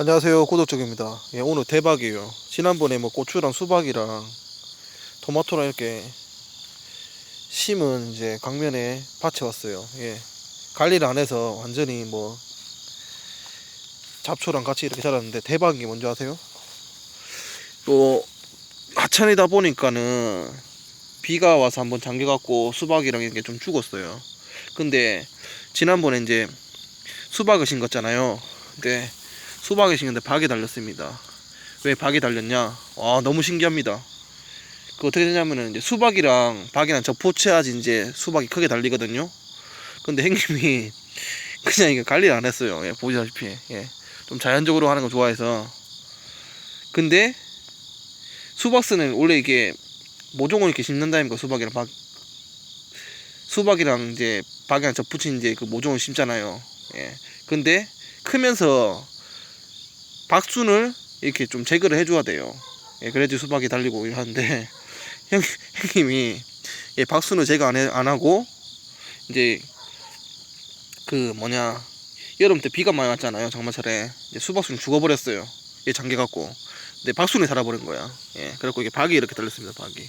안녕하세요. 구독적입니다. 예, 오늘 대박이에요. 지난번에 뭐 고추랑 수박이랑 토마토랑 이렇게 심은 이제 강면에 밭에 왔어요. 예. 관리를 안 해서 완전히 뭐 잡초랑 같이 이렇게 자랐는데 대박인 게 뭔지 아세요? 또 하천이다 보니까는 비가 와서 한번 잠겨갖고 수박이랑 이렇게 좀 죽었어요. 근데 지난번에 이제 수박을 심었잖아요. 근데 수박에 심는데 박이 달렸습니다. 왜 박이 달렸냐? 와 너무 신기합니다. 그 어떻게 되냐면은 이제 수박이랑 박이랑 접붙여야지 이제 수박이 크게 달리거든요. 근데 형님이 그냥 이게 관리를 안 했어요. 예, 보시다시피 예, 좀 자연적으로 하는 거 좋아해서. 근데 수박스는 원래 이게 모종을 이렇게 심는다니까 수박이랑 박 수박이랑 이제 박이랑 접붙인 이제 그 모종을 심잖아요. 예. 근데 크면서 박순을 이렇게 좀 제거를 해줘야 돼요. 예, 그래야지 수박이 달리고 하는데 형, 형님이 예, 박순을 제거 안, 해, 안 하고 이제 그 뭐냐 여름 때 비가 많이 왔잖아요 장마철에 이제 수박순이 죽어버렸어요. 얘 잠겨 갖고 근데 박순이 살아버린 거야. 예, 그래갖고 이게 박이 이렇게 달렸습니다. 박이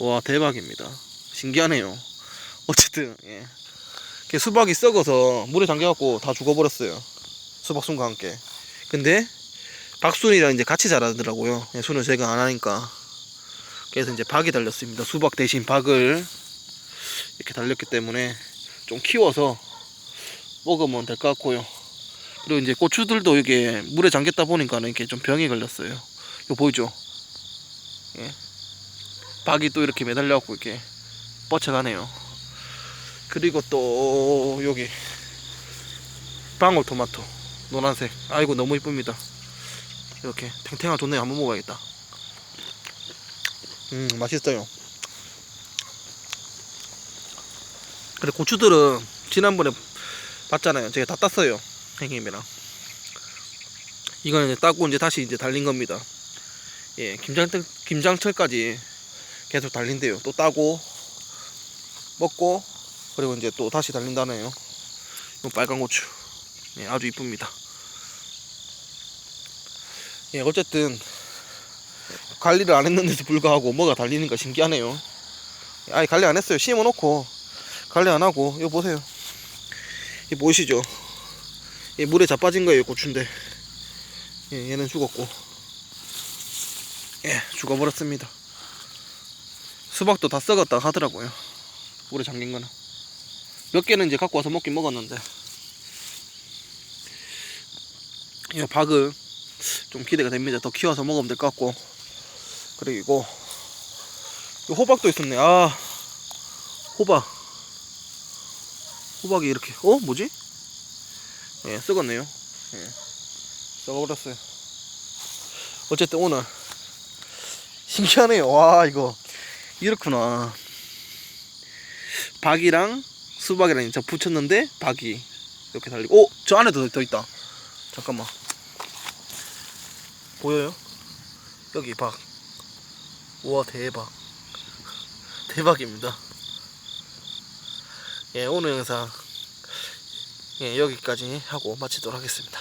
와 대박입니다. 신기하네요. 어쨌든 예. 수박이 썩어서 물에 잠겨 갖고 다 죽어버렸어요. 수박순과 함께. 근데 박순이랑 이제 같이 자라더라고요. 예, 순을 제가 안 하니까. 그래서 이제 박이 달렸습니다. 수박 대신 박을 이렇게 달렸기 때문에 좀 키워서 먹으면 될 것 같고요. 그리고 이제 고추들도 이게 물에 잠겼다 보니까 이렇게 좀 병이 걸렸어요. 이거 보이죠? 예. 박이 또 이렇게 매달려갖고 이렇게 뻗쳐가네요. 그리고 또 여기 방울토마토. 노란색. 아이고 너무 이쁩니다. 이렇게 탱탱한 좋네요 한번 먹어야겠다. 음 맛있어요. 근데 고추들은 지난번에 봤잖아요. 제가 다 땄어요 형님이랑. 이거는 이제 따고 이제 다시 이제 달린 겁니다. 예 김장철 김장철까지 계속 달린대요. 또 따고 먹고 그리고 이제 또 다시 달린다네요. 이 빨간 고추 예, 아주 이쁩니다. 예, 어쨌든 관리를 안 했는데도 불구하고 뭐가 달리는가 신기하네요. 아니 관리 안 했어요. 심어 놓고 관리 안 하고 이거 보세요. 이 보이시죠? 이 물에 자빠진 거예요 고추인데. 예, 얘는 죽었고. 예, 죽어버렸습니다. 수박도 다 썩었다 하더라고요. 물에 잠긴 거는. 몇 개는 이제 갖고 와서 먹긴 먹었는데. 이 박을 좀 기대가 됩니다. 더 키워서 먹으면 될 것 같고 그리고 이 호박도 있었네. 아 호박 호박이 이렇게 어 뭐지? 예 썩었네요. 예 썩어버렸어요. 어쨌든 오늘 신기하네요. 와 이거 이렇구나. 박이랑 수박이랑 저 붙였는데 박이 이렇게 달리고 오 저 안에도 더 있다. 잠깐만. 보여요? 여기 박. 우와 대박. 대박입니다. 예 오늘 영상 예 여기까지 하고 마치도록 하겠습니다.